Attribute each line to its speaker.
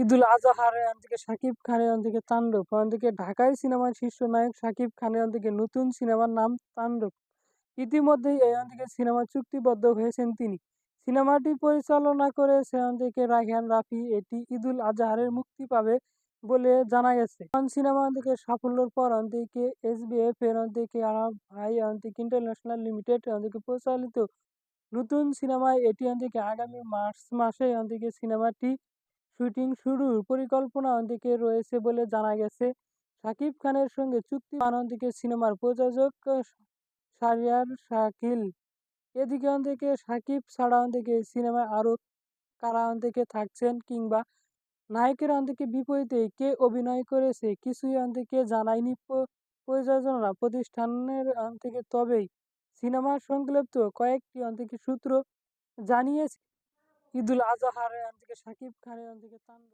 Speaker 1: ঈদুল আজহার থেকে শাকিব খানের থেকে তাণ্ডব থেকে ঢাকাই সিনেমার শীর্ষ নায়ক শাকিব খানের থেকে নতুন সিনেমার নাম তাণ্ডব। ইতিমধ্যেই এখান থেকে সিনেমা চুক্তিবদ্ধ হয়েছেন তিনি। সিনেমাটি পরিচালনা করে সেখান রায়হান রাফি, এটি ঈদুল আজহারে মুক্তি পাবে বলে জানা গেছে। সিনেমা থেকে সাফল্যের পর থেকে এসবিএফ এখান থেকে আরাম ভাই থেকে ইন্টারন্যাশনাল লিমিটেড থেকে পরিচালিত নতুন সিনেমায় এটি থেকে আগামী মার্চ মাসে থেকে সিনেমাটি শুটিং শুরুর পরিকল্পনা দিকে রয়েছে বলে জানা গেছে। শাকিব খানের সঙ্গে চুক্তি বানান সিনেমার প্রযোজক শারিয়ার শাকিল। এদিকে থেকে শাকিব ছাড়া থেকে সিনেমায় আরও কারা থেকে থাকছেন কিংবা নায়কের থেকে বিপরীতে কে অভিনয় করেছে কিছুই থেকে জানায়নি প্রযোজনা প্রতিষ্ঠানের থেকে তবেই সিনেমার সংশ্লিষ্ট কয়েকটি থেকে সূত্র জানিয়েছে ঈদুল আজহার থেকে সাকিব খানের থেকে তাণ্ডব